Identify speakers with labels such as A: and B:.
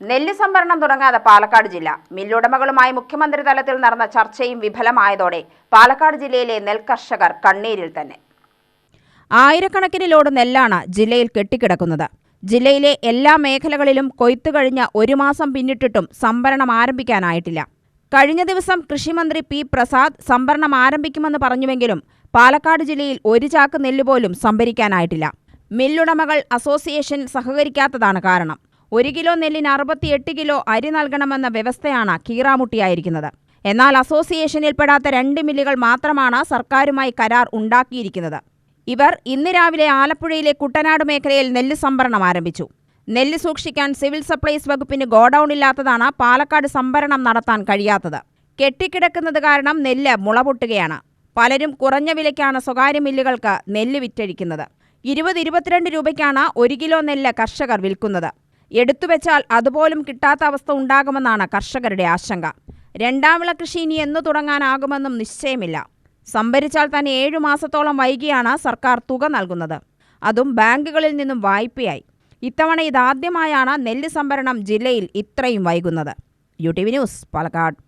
A: നെല്ല് സംഭരണം തുടങ്ങാതെ പാലക്കാട് ജില്ല. മില്ലുടമകളുമായി മുഖ്യമന്ത്രി തലത്തിൽ നടന്ന ചർച്ചയും വിഫലമായതോടെ പാലക്കാട് ജില്ലയിലെ നെൽകർഷകർ കണ്ണീരിൽ തന്നെ. ആയിരക്കണക്കിന് ലോഡ് നെല്ലാണ് ജില്ലയിൽ കെട്ടിക്കിടക്കുന്നത്. ജില്ലയിലെ എല്ലാ മേഖലകളിലും കൊയ്ത്തു കഴിഞ്ഞ ഒരു മാസം പിന്നിട്ടിട്ടും സംഭരണം ആരംഭിക്കാനായിട്ടില്ല. കഴിഞ്ഞ ദിവസം കൃഷിമന്ത്രി പി പ്രസാദ് സംഭരണം ആരംഭിക്കുമെന്ന് പറഞ്ഞുവെങ്കിലും പാലക്കാട് ജില്ലയിൽ ഒരു ചാക്ക് നെല്ലുപോലും സംഭരിക്കാനായിട്ടില്ല. മില്ലുടമകൾ അസോസിയേഷൻ സഹകരിക്കാത്തതാണ് കാരണം. ഒരു കിലോ നെല്ലിന് അറുപത്തിയെട്ട് കിലോ അരി നൽകണമെന്ന വ്യവസ്ഥയാണ് കീറാമുട്ടിയായിരിക്കുന്നത്. എന്നാൽ അസോസിയേഷനിൽപ്പെടാത്ത രണ്ട് മില്ലുകൾ മാത്രമാണ് സർക്കാരുമായി കരാർ ഉണ്ടാക്കിയിരിക്കുന്നത്. ഇവർ ഇന്ന് രാവിലെ ആലപ്പുഴയിലെ കുട്ടനാട് മേഖലയിൽ നെല്ല് സംഭരണം ആരംഭിച്ചു. നെല്ല് സൂക്ഷിക്കാൻ സിവിൽ സപ്ലൈസ് വകുപ്പിന് ഗോഡൌൺ ഇല്ലാത്തതാണ് പാലക്കാട് സംഭരണം നടത്താൻ കഴിയാത്തത്. കെട്ടിക്കിടക്കുന്നത് കാരണം നെല്ല് മുളപൊട്ടുകയാണ്. പലരും കുറഞ്ഞ വിലയ്ക്കാണ് സ്വകാര്യ മില്ലുകൾക്ക് നെല്ല് വിറ്റഴിക്കുന്നത്. ഇരുപത് ഇരുപത്തിരണ്ട് രൂപയ്ക്കാണ് ഒരു കിലോ നെല്ല് കർഷകർ വിൽക്കുന്നത്. എടുത്തുവെച്ചാൽ അതുപോലും കിട്ടാത്ത അവസ്ഥ ഉണ്ടാകുമെന്നാണ് കർഷകരുടെ ആശങ്ക. രണ്ടാം വിള കൃഷി ഇനി എന്നു തുടങ്ങാനാകുമെന്നും നിശ്ചയമില്ല. സംഭരിച്ചാൽ തന്നെ ഏഴു മാസത്തോളം വൈകിയാണ് സർക്കാർ തുക നൽകുന്നത്. അതും ബാങ്കുകളിൽ നിന്നും വായ്പയായി. ഇത്തവണ ഇതാദ്യമായാണ് നെല്ല് സംഭരണം ജില്ലയിൽ ഇത്രയും വൈകുന്നത്. U T V news Palakkad.